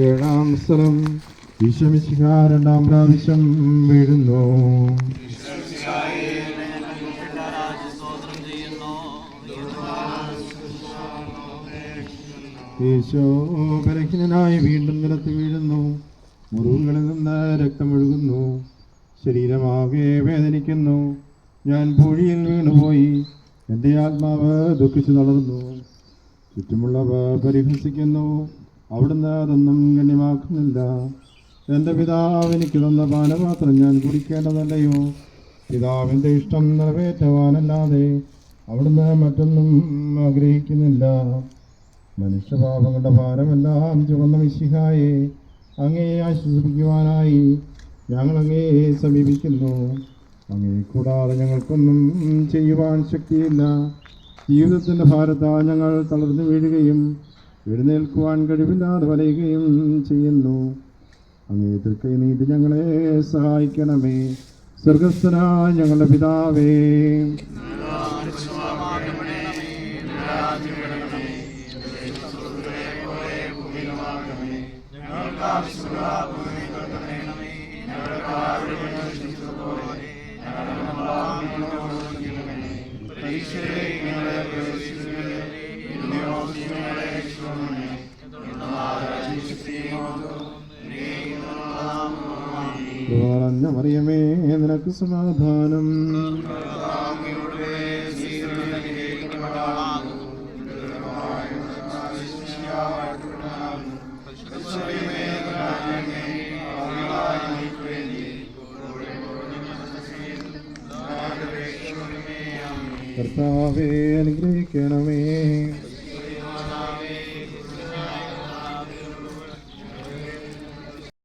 ഏഴാം സ്ഥലം ഈശമിശിക രണ്ടാം പ്രാവശ്യം വീഴുന്നു ബലഹീനനായി വീണ്ടും നിലത്ത് വീഴുന്നു. മുറിവുകളിൽ നിന്ന് രക്തമൊഴുകുന്നു. ശരീരമാകെ വേദനിക്കുന്നു. ഞാൻ പൂഴിയിൽ വീണുപോയി. എന്റെ ആത്മാവ് ദുഃഖിച്ചു തളർന്നു. ചുറ്റുമുള്ളവ പരിഹസിക്കുന്നു. അവിടുന്ന് അതൊന്നും ഗണ്യമാക്കുന്നില്ല. എന്റെ പിതാവ് എനിക്ക് തന്ന പാനപാത്രം ഞാൻ കുടിക്കേണ്ടതല്ലയോ? പിതാവിന്റെ ഇഷ്ടം നിറവേറ്റുവാനല്ലാതെ അവിടുന്ന് മറ്റൊന്നും ആഗ്രഹിക്കുന്നില്ല. മനുഷ്യപാപങ്ങളുടെ ഭാരമെല്ലാം ചുവന്ന മിശിഹായെ അങ്ങയെ ആശ്വസിപ്പിക്കുവാനായി ഞങ്ങൾ സമീപിക്കുന്നു. അങ്ങേ കൂടാതെ ഞങ്ങൾക്കൊന്നും ചെയ്യുവാൻ ശക്തിയില്ല. ജീവിതത്തിന്റെ ഭാരത്താൽ ഞങ്ങൾ തളർന്നു വീഴുകയും എഴുന്നേൽക്കുവാൻ കഴിവില്ലാതെ വലയുകയും ചെയ്യുന്നു. അങ്ങേ തൃക്കൈ നീട്ടി ഞങ്ങളെ സഹായിക്കണമേ. സ്വർഗസ്ഥനായ ഞങ്ങളുടെ പിതാവേ. പറഞ്ഞ മറിയമേ നിനക്ക് സമാധാനം. കർത്താവേ അനുഗ്രഹിക്കണമേ.